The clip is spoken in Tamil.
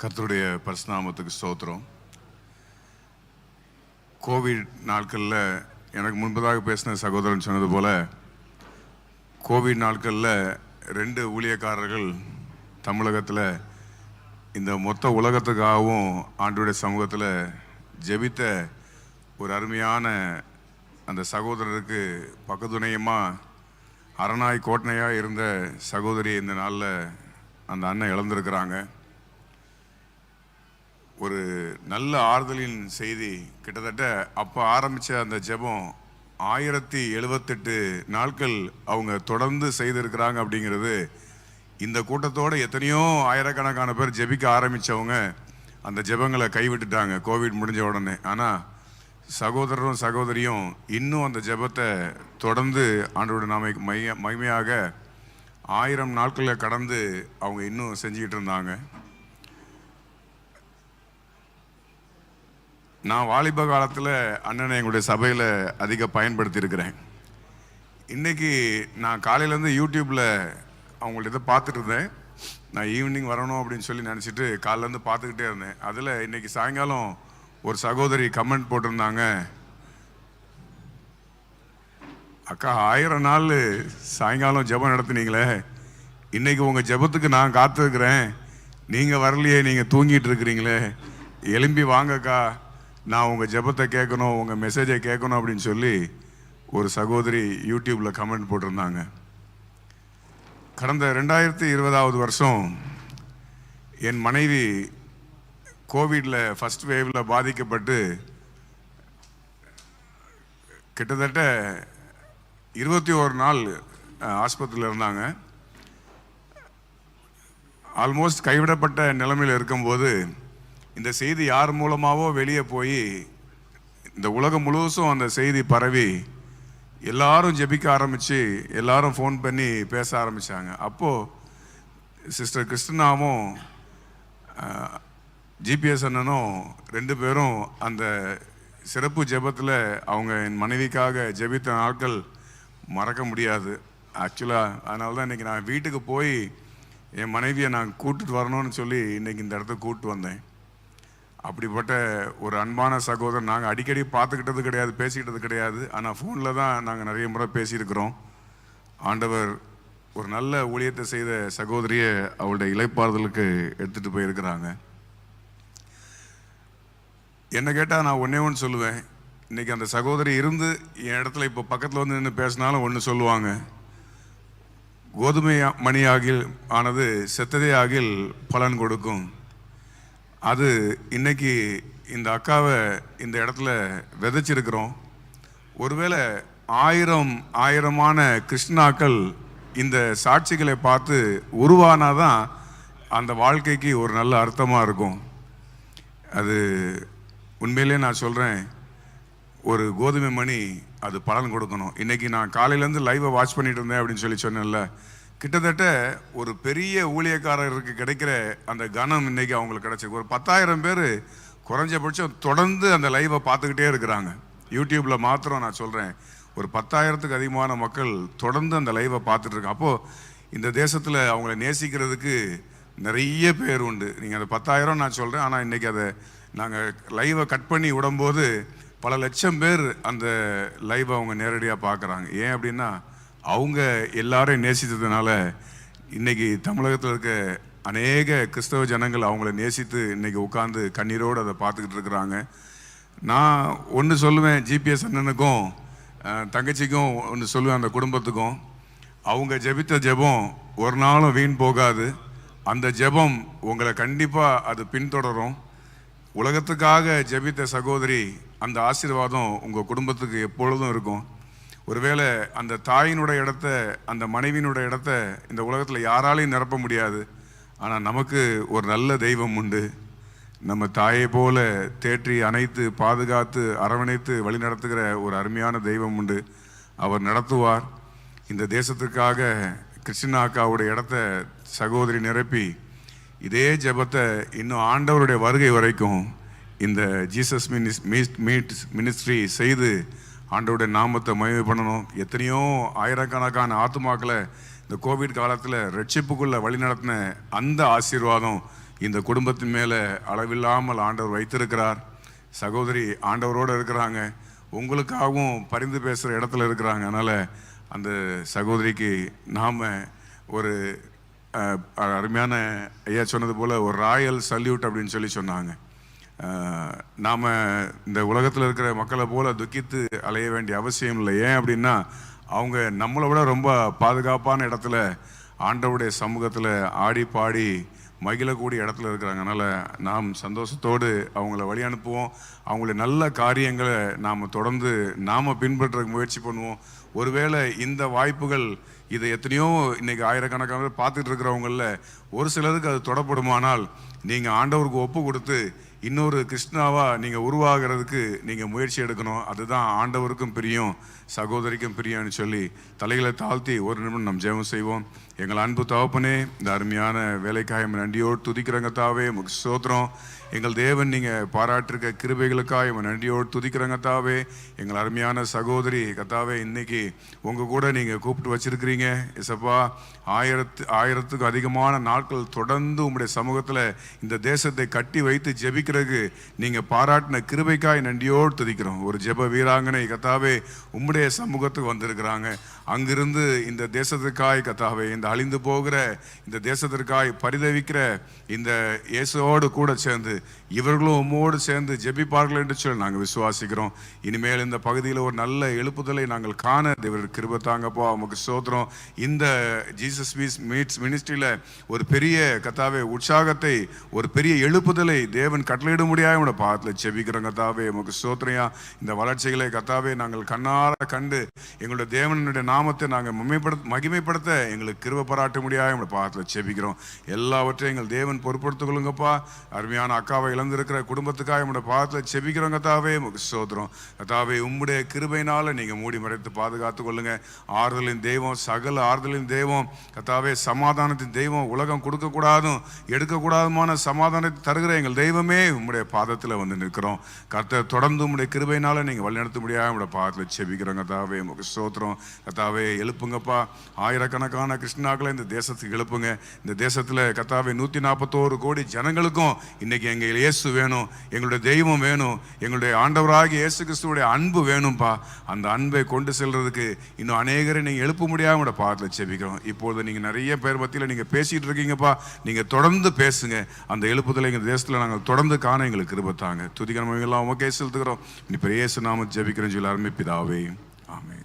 கர்த்தருடைய பரிசுநாமத்துக்கு ஸ்தோத்திரம். கோவிட் நாட்களில் எனக்கு முன்பதாக பேசின சகோதரன் சொன்னது போல் கோவிட் நாட்களில் ரெண்டு ஊழியக்காரர்கள் தமிழகத்தில் இந்த மொத்த உலகத்துக்காகவும் ஆண்டுடைய சமூகத்தில் ஜெபித்த ஒரு அருமையான அந்த சகோதரருக்கு பக்கத்துணையமாக அரணாய் கோட்டனையாக இருந்த சகோதரி இந்த நாளில் அந்த அண்ணன் இழந்திருக்கிறாங்க. ஒரு நல்ல ஆறுதலின் செய்தி கிட்டத்தட்ட அப்போ ஆரம்பித்த அந்த ஜெபம் ஆயிரத்தி எழுபத்தெட்டு நாட்கள் அவங்க தொடர்ந்து செய்திருக்கிறாங்க அப்படிங்கிறது இந்த கூட்டத்தோடு எத்தனையோ ஆயிரக்கணக்கான பேர் ஜெபிக்க ஆரம்பித்தவங்க அந்த ஜெபங்களை கைவிட்டுட்டாங்க கோவிட் முடிஞ்ச உடனே. ஆனால் சகோதரரும் சகோதரியும் இன்னும் அந்த ஜெபத்தை தொடர்ந்து ஆண்டோட நாம மைய மகிமையாக ஆயிரம் நாட்களை கடந்து அவங்க இன்னும் செஞ்சுக்கிட்டு இருந்தாங்க. நான் வாலிப காலத்தில் அண்ணனை எங்களுடைய சபையில் அதிக பயன்படுத்தியிருக்கிறேன். இன்றைக்கி இன்னைக்கு நான் காலையிலேருந்து யூடியூப்பில் அவங்கள்ட்ட இதை பார்த்துட்டு இருந்தேன். நான் ஈவினிங் வரணும் அப்படின்னு சொல்லி நினச்சிட்டு காலையிலேருந்து பார்த்துக்கிட்டே இருந்தேன். அதில் இன்னைக்கு சாயங்காலம் ஒரு சகோதரி கமெண்ட் போட்டிருந்தாங்க. அக்கா ஆயிரம் நாள் சாயங்காலம் ஜெபம் நடத்துனீங்களே. இன்றைக்கி உங்கள் ஜெபத்துக்கு நான் காத்திருக்கிறேன். நீங்கள் வரலையே நீங்கள் தூங்கிட்டு இருக்கிறீங்களே. எலும்பி வாங்கக்கா. நான் உங்கள் ஜெபத்தை கேட்கணும் உங்கள் மெசேஜை கேட்கணும் அப்படின்னு சொல்லி ஒரு சகோதரி யூடியூப்பில் கமெண்ட் போட்டிருந்தாங்க. கடந்த ரெண்டாயிரத்தி இருபதாவது வருஷம் என் மனைவி கோவிடில் ஃபஸ்ட் வேவில் பாதிக்கப்பட்டு கிட்டத்தட்ட இருபத்தி ஒரு நாள் ஆஸ்பத்திரியில் இருந்தாங்க. ஆல்மோஸ்ட் கைவிடப்பட்ட நிலைமையில் இருக்கும்போது இந்த செய்தி யார் மூலமாகவோ வெளியே போய் இந்த உலகம் முழுவதும் அந்த செய்தி பரவி எல்லாரும் ஜெபிக்க ஆரம்பித்து எல்லாரும் ஃபோன் பண்ணி பேச ஆரம்பித்தாங்க அப்போது சிஸ்டர் கிருஷ்ணாவும் ஜிபிஎஸ் அண்ணனும் ரெண்டு பேரும் அந்த சிறப்பு ஜெபத்தில் அவங்க என் மனைவிக்காக ஜெபித்த நாட்கள் மறக்க முடியாது. ஆக்சுவலாக அதனால தான் இன்றைக்கி நான் வீட்டுக்கு போய் என் மனைவியை நான் கூப்பிட்டு வரணும்னு சொல்லி இன்றைக்கி இந்த இடத்துக்கு கூப்பிட்டு வந்தேன். அப்படிப்பட்ட ஒரு அன்பான சகோதரன். நாங்கள் அடிக்கடி பார்த்துக்கிட்டது கிடையாது பேசிக்கிட்டது கிடையாது. ஆனால் ஃபோனில் தான் நாங்கள் நிறைய முறை பேசியிருக்கிறோம். ஆண்டவர் ஒரு நல்ல ஊழியத்தை செய்த சகோதரியை அவளுடைய இலைப்பாறுதலுக்கு எடுத்துகிட்டு போயிருக்கிறாங்க. என்ன கேட்டால் நான் ஒன்றே ஒன்று சொல்லுவேன். இன்றைக்கி அந்த சகோதரி இருந்து என் இடத்துல இப்போ பக்கத்தில் வந்து நின்று பேசினாலும் ஒன்று சொல்லுவாங்க. கோதுமை மணி ஆகில் ஆனது செத்ததே ஆகில் பலன் கொடுக்கும். அது இன்னைக்கு இந்த அக்காவை இந்த இடத்துல விதைச்சிருக்கிறோம். ஒருவேளை ஆயிரம் ஆயிரமான கிருஷ்ணாக்கள் இந்த சாட்சிகளை பார்த்து உருவானாதான் அந்த வாழ்க்கைக்கு ஒரு நல்ல அர்த்தமாக இருக்கும். அது உண்மையிலே நான் சொல்கிறேன் ஒரு கோதுமை மணி அது பலன் கொடுக்கணும். இன்றைக்கி நான் காலையிலேருந்து லைவை வாட்ச் பண்ணிட்டு இருந்தேன் அப்படின்னு சொல்லி சொன்னேன்ல. கிட்டத்தட்ட ஒரு பெரிய ஊழியக்காரருக்கு கிடைக்கிற அந்த கனம் இன்னைக்கு அவங்களுக்கு கிடைச்சிருக்கு. ஒரு பத்தாயிரம் பேர் குறைஞ்சபட்சம் தொடர்ந்து அந்த லைவை பார்த்துக்கிட்டே இருக்கிறாங்க. யூடியூப்பில் மாத்திரம் நான் சொல்கிறேன் ஒரு பத்தாயிரத்துக்கு அதிகமான மக்கள் தொடர்ந்து அந்த லைவை பார்த்துட்டு அப்போது இந்த தேசத்தில் அவங்கள நேசிக்கிறதுக்கு நிறைய பேர் உண்டு. நீங்கள் அந்த பத்தாயிரம் நான் சொல்கிறேன் ஆனால் இன்றைக்கி அதை நாங்கள் லைவை கட் பண்ணி விடும்போது பல லட்சம் பேர் அந்த லைவை அவங்க நேரடியாக பார்க்குறாங்க. ஏன் அப்படின்னா அவங்க எல்லாரையும் நேசித்ததுனால இன்னைக்கு தமிழகத்தில் இருக்க அநேக கிறிஸ்தவ ஜனங்கள் அவங்கள நேசித்து இன்னைக்கு உட்காந்து கண்ணீரோடு அதை பார்த்துக்கிட்டு இருக்கிறாங்க. நான் ஒன்று சொல்லுவேன் ஜிபிஎஸ் அண்ணனுக்கும் தங்கச்சிக்கும் ஒன்று சொல்லுவேன் அந்த குடும்பத்துக்கும். அவங்க ஜெபித்த ஜெபம் ஒரு நாளும் வீண் போகாது. அந்த ஜெபம் உங்களை கண்டிப்பாக அது பின்தொடரும். உலகத்துக்காக ஜெபித்த சகோதரி அந்த ஆசீர்வாதம் உங்கள் குடும்பத்துக்கு எப்பொழுதும் இருக்கும். ஒருவேளை அந்த தாயினுடைய இடத்த அந்த மனைவியினுடைய இடத்த இந்த உலகத்தில் யாராலையும் நிரப்ப முடியாது. ஆனால் நமக்கு ஒரு நல்ல தெய்வம் உண்டு. நம்ம தாயை போல தேற்றி அணைத்து பாதுகாத்து அரவணைத்து வழிநடத்துகிற ஒரு அருமையான தெய்வம் உண்டு. அவர் நடத்துவார். இந்த தேசத்துக்காக கிருஷ்ணாக்காவுடைய இடத்த சகோதரி நிரப்பி இதே ஜெபத்தை இன்னும் ஆண்டவருடைய வருகை வரைக்கும் இந்த ஜீசஸ் மினிஸ் மீட் மீட் மினிஸ்ட்ரி செய்து ஆண்டவருடைய நாமத்தை மயவு பண்ணணும். எத்தனையோ ஆயிரக்கணக்கான ஆத்துமாக்களை இந்த கோவிட் காலத்தில் ரட்சிப்புக்குள்ளே வழிநடத்தின அந்த ஆசீர்வாதம் இந்த குடும்பத்தின் மேலே அளவில்லாமல் ஆண்டவர் வைத்திருக்கிறார். சகோதரி ஆண்டவரோடு இருக்கிறாங்க. உங்களுக்காகவும் பரிந்து பேசுகிற இடத்துல இருக்கிறாங்க. அதனால் அந்த சகோதரிக்கு நாம் ஒரு அருமையான ஐயா சொன்னது போல் ஒரு ராயல் சல்யூட் அப்படின்னு சொல்லி சொன்னாங்க. நாம் இந்த உலகத்தில் இருக்கிற மக்களை போல துக்கித்து அலைய வேண்டிய அவசியம் இல்லை. ஏன் அப்படின்னா அவங்க நம்மளை விட ரொம்ப பாதுகாப்பான இடத்துல ஆண்டவருடைய சமூகத்தில் ஆடி பாடி மகிழக்கூடிய இடத்துல இருக்கிறாங்க. அதனால் நாம் சந்தோஷத்தோடு அவங்கள வழி அனுப்புவோம். அவங்களுடைய நல்ல காரியங்களை நாம் தொடர்ந்து நாம் பின்பற்ற முயற்சி பண்ணுவோம். ஒருவேளை இந்த வாய்ப்புகள் இதை எத்தனையோ இன்னைக்கு ஆயிரக்கணக்கான பேர் பார்த்துட்டு இருக்கிறவங்களில் ஒரு சிலருக்கு அது தொடப்படுமானால் நீங்கள் ஆண்டவருக்கு ஒப்பு கொடுத்து இன்னொரு கிருஷ்ணாவாக நீங்கள் உருவாகிறதுக்கு நீங்கள் முயற்சி எடுக்கணும். அதுதான் ஆண்டவருக்கும் பிரியும். சகோதரிக்கும் பிரியான்னு சொல்லி தலைகளை தாழ்த்தி ஒரு நிமிடம் நம் ஜெபம் செய்வோம். எங்கள் அன்பு தகப்பனே இந்த அருமையான வேலைக்காக நன்றியோடு துதிக்கிறங்க தாவே உமக்கு சோத்திரம் எங்கள் தேவன் நீங்கள் பாராட்டிருக்க கிருபைகளுக்காக இவன் நன்றியோடு துதிக்கிறங்க தாவே. எங்கள் அருமையான சகோதரி கத்தாவே இன்னைக்கு உங்கள் கூட நீங்கள் கூப்பிட்டு வச்சிருக்கிறீங்க. இசப்பா ஆயிரத்து ஆயிரத்துக்கும் அதிகமான நாட்கள் தொடர்ந்து உங்களுடைய சமூகத்தில் இந்த தேசத்தை கட்டி வைத்து ஜெபிக்கிறதுக்கு நீங்கள் பாராட்டின கிருபைக்காய் நன்றியோடு துதிக்கிறோம். ஒரு ஜெப வீராங்கனை கத்தாவே உம்முடைய சமூகத்துக்கு வந்திருக்கிறாங்க. அங்கிருந்து இந்த தேசத்திற்காய் கத்தாவே இந்த அழிந்து போகிற இந்த தேசத்திற்காய் பரிதவிக்கிற இந்த இயேசுவோடு கூட சேர்ந்து இவர்களும் உம்மோடு சேர்ந்து ஜெபிப்பார்கள் என்று சொல்லி நாங்கள் விசுவாசிக்கிறோம். இனிமேல் இந்த பகுதியில் ஒரு நல்ல எழுப்புதலை நாங்கள் காண தேவர் கிருபத்தாங்கப்போ உமக்கு சோத்திரம் இந்த ஜீசஸ் மீஸ் மீட்ஸ் மினிஸ்ட்ரியில் ஒரு பெரிய கத்தாவே உற்சாகத்தை ஒரு பெரிய எழுப்புதலை தேவன் கட்டளையிட முடியாது உங்களோட பாதத்தில் ஜெபிக்கிறோம் கத்தாவே உமக்கு சோத்திரையா இந்த வளர்ச்சிகளை கத்தாவே நாங்கள் கண்ணார கண்டு எங்களுடைய தேவனுடைய நாமத்தை நாங்கள் மகிமைப்படுத்த மகிமைப்படுத்த எங்களுக்கு கிருவ பாராட்ட முடியாது உங்களோட பாதத்தில் செபிக்கிறோம். எல்லாவற்றையும் எங்கள் தேவன் பொறுப்படுத்திக் கொள்ளுங்கப்பா. அருமையான அக்காவை இழந்திருக்கிற குடும்பத்துக்காக உங்களுடைய பாகத்தில் செபிக்கிறோம் கத்தாவே. உமக்கு கத்தாவே உம்முடைய கிருபையினால் நீங்கள் மூடி மறைத்து பாதுகாத்து கொள்ளுங்க. ஆறுதலின் தெய்வம் சகல ஆறுதலின் தெய்வம். கத்தாவே சமாதானத்தின் தெய்வம். உலகம் கொடுக்கக்கூடாதும் எடுக்கக்கூடாதுமான சமாதானத்தை தருகிற எங்கள் தெய்வமே உம்முடைய பாதத்தில் வந்து நிற்கிறோம். கத்தை தொடர்ந்து உம்முடைய கிருபையினால் நீங்கள் வழிநடத்த முடியாது உங்களுடைய பாகத்தில் செபிக்கிறோம் கத்தாவே. உமக்கு சோத்திரம் கத்தாவே எழுப்புங்கப்பா. ஆயிரக்கணக்கான கிருஷ்ணாக்களை இந்த தேசத்துக்கு எழுப்புங்க. இந்த தேசத்தில் கத்தாவே நூற்றி நாற்பத்தோரு கோடி ஜனங்களுக்கும் இன்றைக்கி எங்கள் இயேசு வேணும். எங்களுடைய தெய்வம் வேணும். எங்களுடைய ஆண்டவராகிய இயேசு கிறிஸ்துவோடைய அன்பு வேணும்ப்பா அந்த அன்பை கொண்டு செல்றதுக்கு இன்னும் அநேகரை நீங்கள் எழுப்ப முடியாம உங்களோட பாதத்தில் செபிக்கிறோம். இப்பொழுது நீங்கள் நிறைய பேர் மத்தியில் நீங்கள் பேசிகிட்டு இருக்கீங்கப்பா. நீங்கள் தொடர்ந்து பேசுங்க. அந்த எழுப்புதலை எங்கள் தேசத்தில் நாங்கள் தொடர்ந்து காண எங்களுக்கு கிருபத்தாங்க துதிக்கிறவங்க எல்லாம் உமக்கே செலுத்துக்கிறோம் நீ பெரிய இயேசு நாம ஜெபிக்கிறேன் சொல்லி ஆரம்பிப்பிதாவே பிதாவே